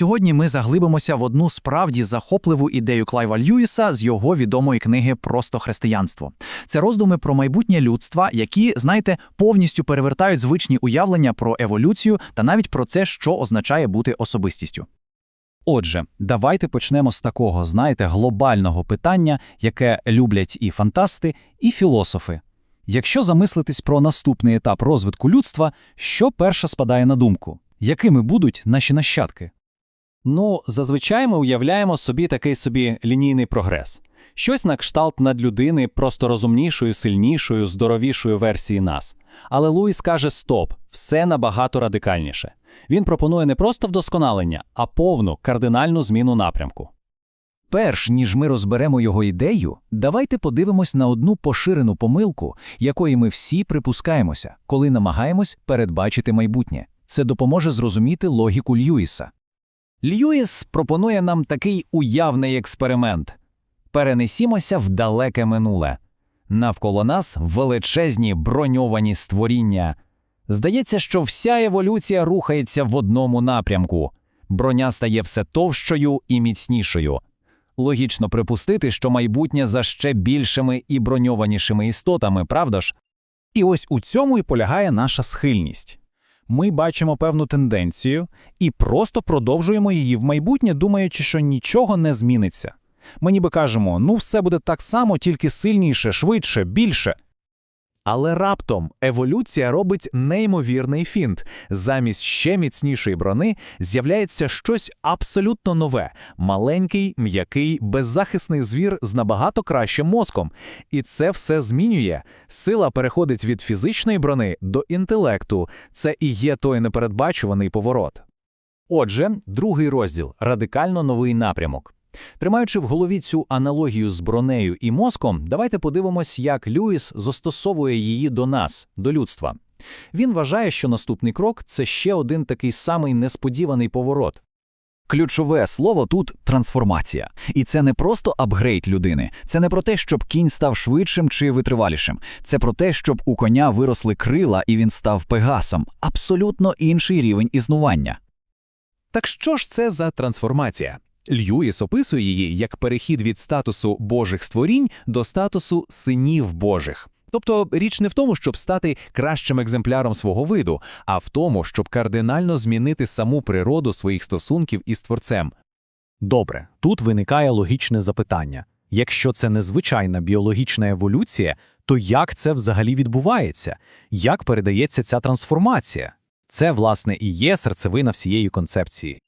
Сьогодні ми заглибимося в одну справді захопливу ідею Клайва Льюіса з його відомої книги Просто християнство. Це роздуми про майбутнє людства, які, знаєте, повністю перевертають звичні уявлення про еволюцію та навіть про це, що означає бути особистістю. Отже, давайте почнемо з такого, знаєте, глобального питання, яке люблять і фантасти, і філософи. Якщо замислитись про наступний етап розвитку людства, що перше спадає на думку? Якими будуть наші нащадки? Ну, зазвичай ми уявляємо собі такий собі лінійний прогрес. Щось на кшталт надлюдини просто розумнішою, сильнішою, здоровішою версії нас. Але Луїс каже стоп, все набагато радикальніше. Він пропонує не просто вдосконалення, а повну кардинальну зміну напрямку. Перш ніж ми розберемо його ідею, давайте подивимось на одну поширену помилку, якої ми всі припускаємося, коли намагаємось передбачити майбутнє. Це допоможе зрозуміти логіку Льюіса. Льюіс пропонує нам такий уявний експеримент. Перенесімося в далеке минуле. Навколо нас величезні броньовані створіння. Здається, що вся еволюція рухається в одному напрямку. Броня стає все товщою і міцнішою. Логічно припустити, що майбутнє за ще більшими і броньованішими істотами, правда ж? І ось у цьому і полягає наша схильність. Ми бачимо певну тенденцію і просто продовжуємо її в майбутнє, думаючи, що нічого не зміниться. Ми ніби кажемо, ну все буде так само, тільки сильніше, швидше, більше. Але раптом еволюція робить неймовірний фінт. Замість ще міцнішої брони з'являється щось абсолютно нове: маленький, м'який, беззахисний звір з набагато кращим мозком. І це все змінює. Сила переходить від фізичної брони до інтелекту. Це і є той непередбачуваний поворот. Отже, другий розділ радикально новий напрямок. Тримаючи в голові цю аналогію з бронею і мозком, давайте подивимось, як Льюіс застосовує її до нас, до людства. Він вважає, що наступний крок це ще один такий самий несподіваний поворот. Ключове слово тут трансформація. І це не просто апгрейд людини. Це не про те, щоб кінь став швидшим чи витривалішим. Це про те, щоб у коня виросли крила і він став пегасом. Абсолютно інший рівень існування. Так що ж це за трансформація? Льюіс описує її як перехід від статусу Божих створінь до статусу синів Божих. Тобто річ не в тому, щоб стати кращим екземпляром свого виду, а в тому, щоб кардинально змінити саму природу своїх стосунків із творцем. Добре, тут виникає логічне запитання: якщо це незвичайна біологічна еволюція, то як це взагалі відбувається? Як передається ця трансформація? Це, власне, і є серцевина всієї концепції.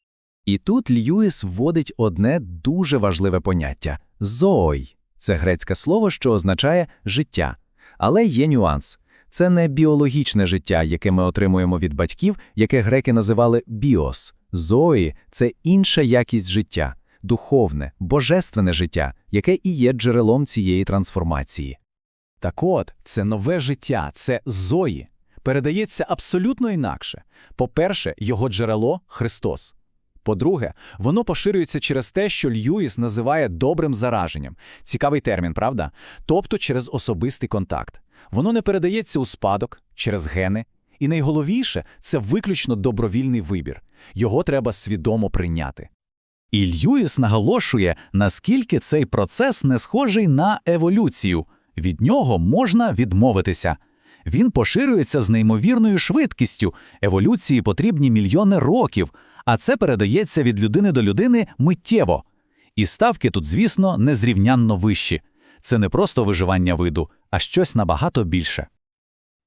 І тут Льюіс вводить одне дуже важливе поняття зоой. Це грецьке слово, що означає життя. Але є нюанс. Це не біологічне життя, яке ми отримуємо від батьків, яке греки називали біос. Зої це інша якість життя, духовне, божественне життя, яке і є джерелом цієї трансформації. Так от, це нове життя, це Зої. Передається абсолютно інакше. По-перше, його джерело Христос. По-друге, воно поширюється через те, що Льюіс називає добрим зараженням. Цікавий термін, правда? Тобто через особистий контакт. Воно не передається у спадок, через гени. І найголовніше це виключно добровільний вибір. Його треба свідомо прийняти. І Льюіс наголошує, наскільки цей процес не схожий на еволюцію. Від нього можна відмовитися. Він поширюється з неймовірною швидкістю. Еволюції потрібні мільйони років, а це передається від людини до людини миттєво. І ставки тут, звісно, незрівнянно вищі. Це не просто виживання виду, а щось набагато більше.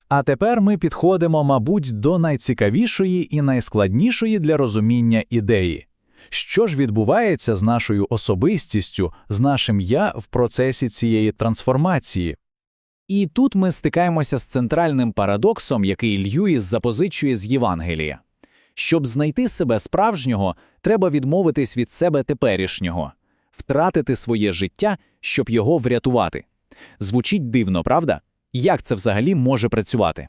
А тепер ми підходимо, мабуть, до найцікавішої і найскладнішої для розуміння ідеї. Що ж відбувається з нашою особистістю, з нашим я в процесі цієї трансформації? І тут ми стикаємося з центральним парадоксом, який Льюіс запозичує з Євангелія. Щоб знайти себе справжнього, треба відмовитись від себе теперішнього, втратити своє життя, щоб його врятувати. Звучить дивно, правда? Як це взагалі може працювати?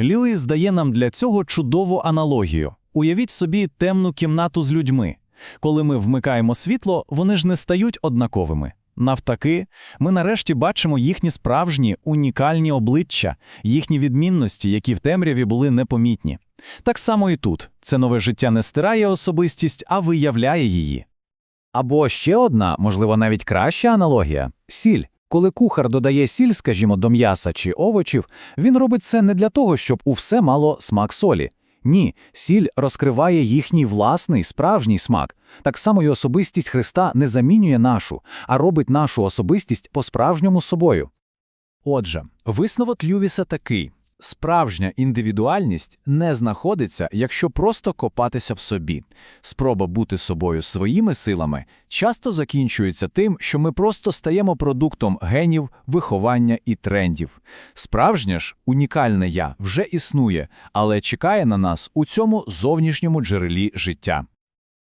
Льюіс дає нам для цього чудову аналогію. Уявіть собі темну кімнату з людьми. Коли ми вмикаємо світло, вони ж не стають однаковими. Навтаки, ми нарешті бачимо їхні справжні, унікальні обличчя, їхні відмінності, які в темряві були непомітні. Так само і тут. Це нове життя не стирає особистість, а виявляє її. Або ще одна, можливо, навіть краща аналогія – сіль. Коли кухар додає сіль, скажімо, до м'яса чи овочів, він робить це не для того, щоб у все мало смак солі. Ні, сіль розкриває їхній власний, справжній смак. Так само і особистість Христа не замінює нашу, а робить нашу особистість по-справжньому собою. Отже, висновок Лювіса такий. Справжня індивідуальність не знаходиться, якщо просто копатися в собі. Спроба бути собою своїми силами часто закінчується тим, що ми просто стаємо продуктом генів, виховання і трендів. Справжнє ж, унікальне я вже існує, але чекає на нас у цьому зовнішньому джерелі життя.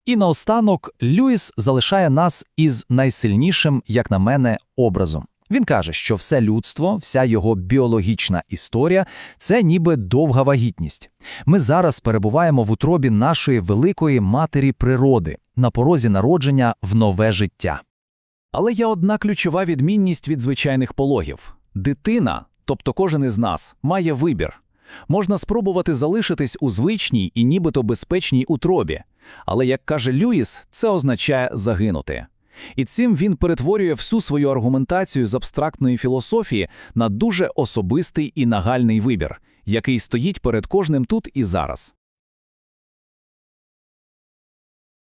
І наостанок Люїс залишає нас із найсильнішим, як на мене, образом. Він каже, що все людство, вся його біологічна історія це ніби довга вагітність. Ми зараз перебуваємо в утробі нашої великої матері природи на порозі народження в нове життя. Але є одна ключова відмінність від звичайних пологів. Дитина, тобто кожен із нас, має вибір. Можна спробувати залишитись у звичній і нібито безпечній утробі. Але, як каже Люїс, це означає загинути. І цим він перетворює всю свою аргументацію з абстрактної філософії на дуже особистий і нагальний вибір, який стоїть перед кожним тут і зараз.